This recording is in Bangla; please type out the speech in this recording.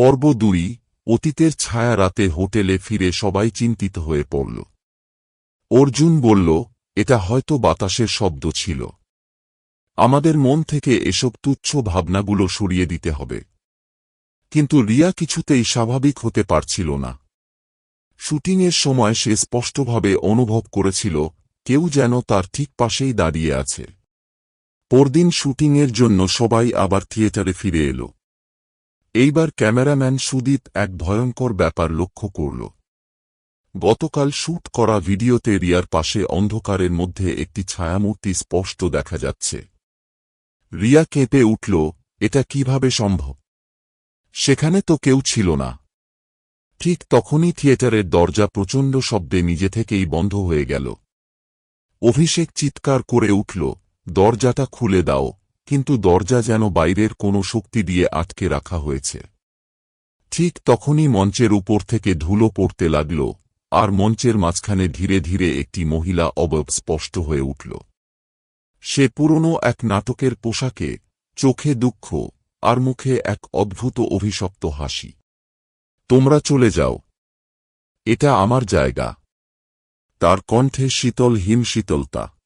পর্ব দুই, অতীতের ছায়া রাতে হোটেলে ফিরে সবাই চিন্তিত হয়ে পড়ল। অর্জুন বলল, এটা হয়তো বাতাসের শব্দ ছিল। আমাদের মন থেকে এসব তুচ্ছ ভাবনাগুলো সরিয়ে দিতে হবে। কিন্তু রিয়া কিছুতেই স্বাভাবিক হতে পারছিল না। শুটিংয়ের সময় সে স্পষ্টভাবে অনুভব করেছিল, কেউ যেন তার ঠিক পাশেই দাঁড়িয়ে আছে। পরদিন শুটিংয়ের জন্য সবাই আবার থিয়েটারে ফিরে এল। এইবার ক্যামেরাম্যান সুদীপ এক ভয়ঙ্কর ব্যাপার লক্ষ্য করল। গতকাল শ্যুট করা ভিডিওতে রিয়ার পাশে অন্ধকারের মধ্যে একটি ছায়ামূর্তি স্পষ্ট দেখা যাচ্ছে। রিয়া কেঁপে উঠল, এটা কীভাবে সম্ভব? সেখানে তো কেউ ছিল না। ঠিক তখনই থিয়েটারের দরজা প্রচণ্ড শব্দে নিজে থেকেই বন্ধ হয়ে গেল। অভিষেক চিৎকার করে উঠল, দরজাটা খুলে দাও। কিন্তু দরজা যেন বাইরের কোনো শক্তি দিয়ে আটকে রাখা হয়েছে। ঠিক তখনই মঞ্চের উপর থেকে ধুলো পড়তে লাগল, আর মঞ্চের মাঝখানে ধীরে ধীরে একটি মহিলা অবয়ব স্পষ্ট হয়ে উঠল। সে পুরনো এক নাটকের পোশাকে, চোখে দুঃখ, আর মুখে এক অদ্ভুত অভিশপ্ত হাসি। তোমরা চলে যাও। এটা আমার জায়গা। তার কণ্ঠে শীতল হিম শীতলতা।